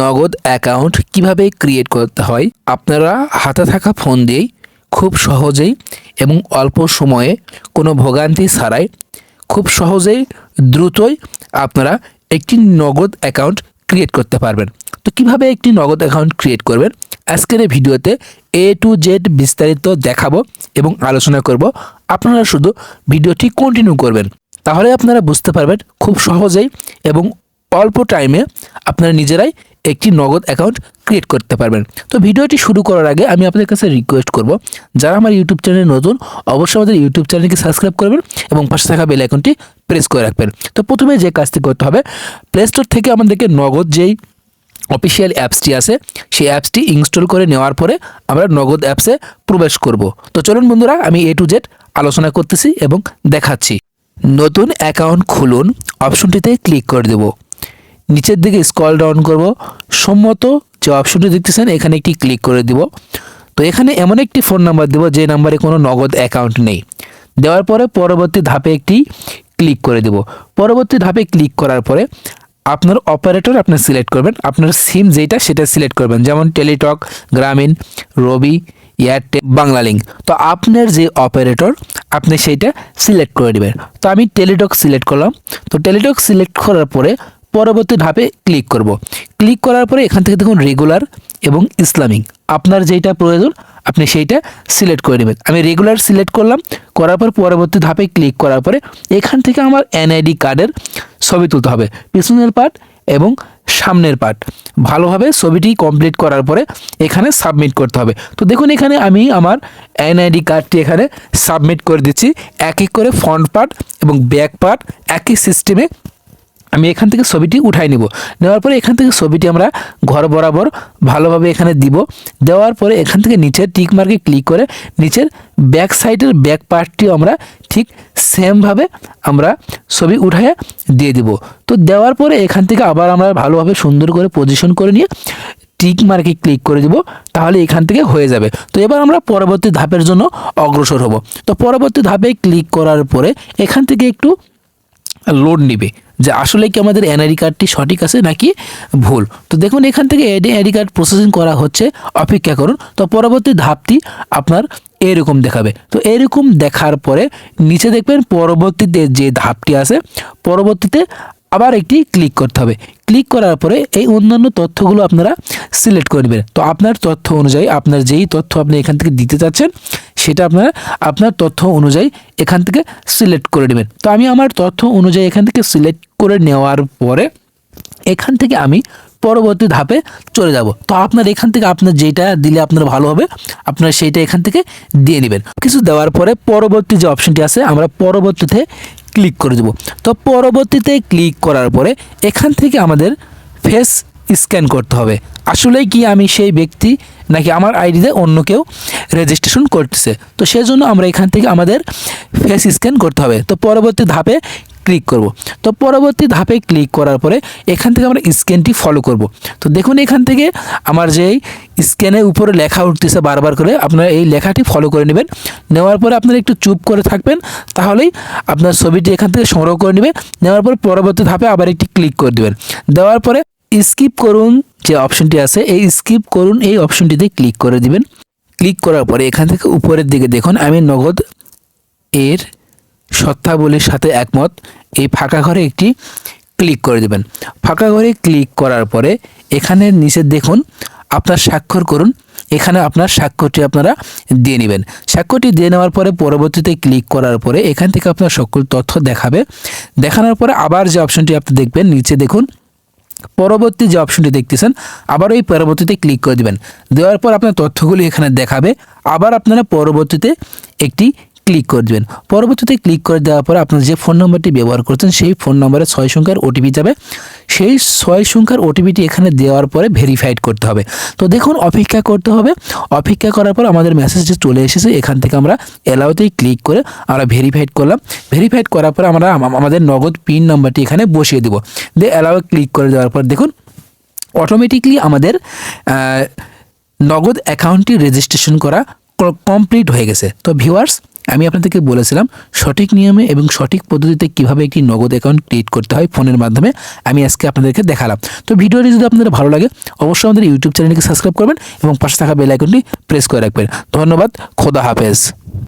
নগদ অ্যাকাউন্ট কীভাবে ক্রিয়েট করতে হয়? আপনারা হাতে থাকা ফোন দিয়েই খুব সহজেই এবং অল্প সময়ে কোনো ভোগান্তি ছাড়াই খুব সহজেই দ্রুতই আপনারা একটি নগদ অ্যাকাউন্ট ক্রিয়েট করতে পারবেন। তো কীভাবে একটি নগদ অ্যাকাউন্ট ক্রিয়েট করবেন? আজকের এই ভিডিওতে এ টু জেড বিস্তারিত দেখাবো এবং আলোচনা করব। আপনারা শুধু ভিডিওটি কন্টিনিউ করবেন, তাহলে আপনারা বুঝতে পারবেন খুব সহজেই এবং অল্প টাইমে আপনারা নিজেরাই একটি নগদ অ্যাকাউন্ট ক্রিয়েট করতে পারবেন। তো ভিডিওটি শুরু করার আগে আমি আপনাদের কাছে রিকোয়েস্ট করব, যারা আমার ইউটিউব চ্যানেলে নতুন, অবশ্যই আমাদের ইউটিউব চ্যানেলকে সাবস্ক্রাইব করবেন এবং পাশে থাকা বেল আইকনটি প্রেস করে রাখবেন। তো প্রথমে যে কাজটি করতে হবে প্লে স্টোর থেকে আমাদেরকে নগদ যেই অফিসিয়াল অ্যাপসটি আছে, সেই অ্যাপসটি ইনস্টল করে নেওয়ার পরে আমরা নগদ অ্যাপসে প্রবেশ করব। তো চলুন বন্ধুরা, আমি এ টু জেড আলোচনা করতেছি এবং দেখাচ্ছি। নতুন অ্যাকাউন্ট খুলুন অপশনটিতে ক্লিক করে দেব। নিচের দিকে স্ক্রল ডাউন করব। সম্মত যে অপশনটি দেখতেছেন, এখানে একটি ক্লিক করে দিব। তো এখানে এমন একটি ফোন নাম্বার দেব, যে নাম্বারে কোনো নগদ অ্যাকাউন্ট নেই। দেওয়ার পরে পরবর্তী ধাপে একটি ক্লিক করে দেব। পরবর্তী ধাপে ক্লিক করার পরে আপনার অপারেটর আপনি সিলেক্ট করবেন। আপনার সিম যেটা সেটা সিলেক্ট করবেন। যেমন টেলিটক গ্রামীণ রবি এয়ারটেল বাংলালিঙ্ক তো আপনার যে অপারেটর আপনি সেইটা সিলেক্ট করে নেবেন তো আমি টেলিটক সিলেক্ট করলাম। তো টেলিটক সিলেক্ট করার পরে পরবর্তী ধাপে ক্লিক করব। ক্লিক করার পরে এখান থেকে দেখুন রেগুলার এবং ইসলামিক আপনার যেটা প্রয়োজন, আপনি সেইটা সিলেক্ট করে নেবেন। আমি রেগুলার সিলেক্ট করলাম, করার পর পরবর্তী ধাপে ক্লিক করার পরে এখান থেকে আমার এনআইডি কার্ডের ছবি তুলতে হবে। পিছনের পার্ট এবং সামনের পার্ট ভালোভাবে ছবিটি কমপ্লিট করার পরে এখানে সাবমিট করতে হবে। তো দেখুন এখানে আমি আমার এনআইডি কার্ডটি এখানে সাবমিট করে দিচ্ছি। এক এক করে ফ্রন্ট পার্ট এবং ব্যাক পার্ট একই সিস্টেমে আমি এখান থেকে ছবিটি উঠাই নিব। নেওয়ার পরে এখান থেকে ছবিটি আমরা ঘর বরাবর ভালোভাবে এখানে দিব। দেওয়ার পরে এখান থেকে নিচের টিক মার্কে ক্লিক করে নিচের ব্যাক সাইডের ব্যাক পার্টটিও আমরা ঠিক সেমভাবে আমরা ছবি উঠায় দিয়ে দিব। তো দেওয়ার পরে এখান থেকে আবার আমরা ভালোভাবে সুন্দর করে পজিশন করে নিয়ে টিক মার্কে ক্লিক করে দিব, তাহলে এখান থেকে হয়ে যাবে। তো এবার আমরা পরবর্তী ধাপের জন্য অগ্রসর হব। তো পরবর্তী ধাপে ক্লিক করার পরে এখান থেকে একটু লোড নিবে। যে আসলে কি আমাদের এনআইডি কার্ডটি সঠিক আছে নাকি ভুল? তো দেখুন, এখান থেকে এনআইডি কার্ড প্রসেসিং করা হচ্ছে, অপেক্ষা করুন। তো পরবর্তী ধাপটি আপনার এরকম দেখাবে। তো এরকম দেখার পরে নিচে দেখবেন, পরবর্তীতে যে ধাপটি আছে, পরবর্তীতে আবার একটি ক্লিক করতে হবে। ক্লিক করার পরে এই অন্যান্য তথ্যগুলো আপনারা সিলেক্ট করে নেবেন। তো আপনার তথ্য অনুযায়ী আপনার যেই তথ্য আপনি এখান থেকে দিতে চাচ্ছেন, সেটা আপনারা আপনার তথ্য অনুযায়ী এখান থেকে সিলেক্ট করে নেবেন। তো আমি আমার তথ্য অনুযায়ী এখান থেকে সিলেক্ট করে নেওয়ার পরে এখান থেকে আমি পরবর্তী ধাপে চলে যাব। তো আপনার এখান থেকে আপনার যেটা দিলে আপনার ভালো হবে, আপনার সেইটা এখান থেকে দিয়ে নেবেন। কিছু দেওয়ার পরে পরবর্তী যে অপশনটি আছে, আমরা পরবর্তীতে ক্লিক করে দেব। তো পরবর্তীতে ক্লিক করার পরে এখান থেকে আমাদের ফেস স্ক্যান করতে হবে। আসলেই কি আমি সেই ব্যক্তি নাকি আমার আইডিতে অন্য কেউ রেজিস্ট্রেশন করতেছে? তো সেজন্য আমরা এখান থেকে আমাদের ফেস স্ক্যান করতে হবে। তো পরবর্তী ধাপে ক্লিক করব। তো পরবর্তী ধাপে ক্লিক করার পরে এখান থেকে আমরা স্ক্যানটি ফলো করব। তো দেখুন এখান থেকে আমার যেই স্ক্যানের উপরে লেখা উঠতেছে বারবার করে, আপনারা এই লেখাটি ফলো করে নেবেন। নেওয়ার পরে আপনারা একটু চুপ করে থাকবেন, তাহলেই আপনার ছবিটি এখান থেকে সংগ্রহ করে নেবে। নেওয়ার পর পরবর্তী ধাপে আবার একটি ক্লিক করে দেবেন। দেওয়ার পরে স্কিপ করুন যে অপশনটি আছে, এই স্কিপ করুন, এই অপশনটিতে ক্লিক করে দিবেন। ক্লিক করার পরে এখান থেকে উপরের দিকে দেখুন, আমি নগদ এর সত্তাবলীর সাথে একমত, এই ফাঁকা ঘরে একটি ক্লিক করে দেবেন। ফাঁকা ঘরে ক্লিক করার পরে এখানে নিচে দেখুন, আপনার স্বাক্ষর করুন। এখানে আপনার স্বাক্ষরটি আপনারা দিয়ে নেবেন। স্বাক্ষরটি দিয়ে নেওয়ার পরে পরবর্তীতে ক্লিক করার পরে এখান থেকে আপনার সকল তথ্য দেখাবে। দেখানোর পরে আবার যে অপশনটি আপনি দেখবেন, নিচে দেখুন, পরবর্তী যে অপশনটি দেখতেছেন, আবার ওই পরবর্তীতে ক্লিক করে দিবেন। দেওয়ার পর আপনার তথ্যগুলি এখানে দেখাবে। আবার আপনারা পরবর্তীতে একটি ক্লিক করে দেবেন। পরবর্তীতে ক্লিক করে দেওয়ার পরে আপনার যে ফোন নম্বরটি ব্যবহার করছেন, সেই ফোন নম্বরে ছয় সংখ্যার ওটিপি যাবে। সেই ছয় সংখ্যার ওটিপিটি এখানে দেওয়ার পরে ভেরিফাইড করতে হবে। তো দেখুন, অপেক্ষা করতে হবে। অপেক্ষা করার পর আমাদের মেসেজ যে চলে এসেছে। এখান থেকে আমরা অ্যালাউতেই ক্লিক করে আমরা ভেরিফাইড করলাম। ভেরিফাইড করার পর আমরা আম- আমাদের নগদ পিন নাম্বারটি এখানে বসিয়ে দেবো। দিয়ে অ্যালাউয়ে ক্লিক করে দেওয়ার পর দেখুন অটোমেটিকলি আমাদের নগদ অ্যাকাউন্টটি রেজিস্ট্রেশন করা কমপ্লিট হয়ে গেছে। তো ভিউয়ার্স আমি আপনাদেরকে বলেছিলাম, সঠিক নিয়মে এবং সঠিক পদ্ধতিতে কীভাবে একটি নগদ অ্যাকাউন্ট ক্রিয়েট করতে হয় ফোনের মাধ্যমে, আমি আজকে আপনাদেরকে দেখালাম। তো ভিডিওটি যদি আপনাদের ভালো লাগে, অবশ্যই আমাদের ইউটিউব চ্যানেলকে সাবস্ক্রাইব করবেন এবং পাশে থাকা বেল আইকনটি প্রেস করে রাখবেন। ধন্যবাদ, খোদা হাফেজ।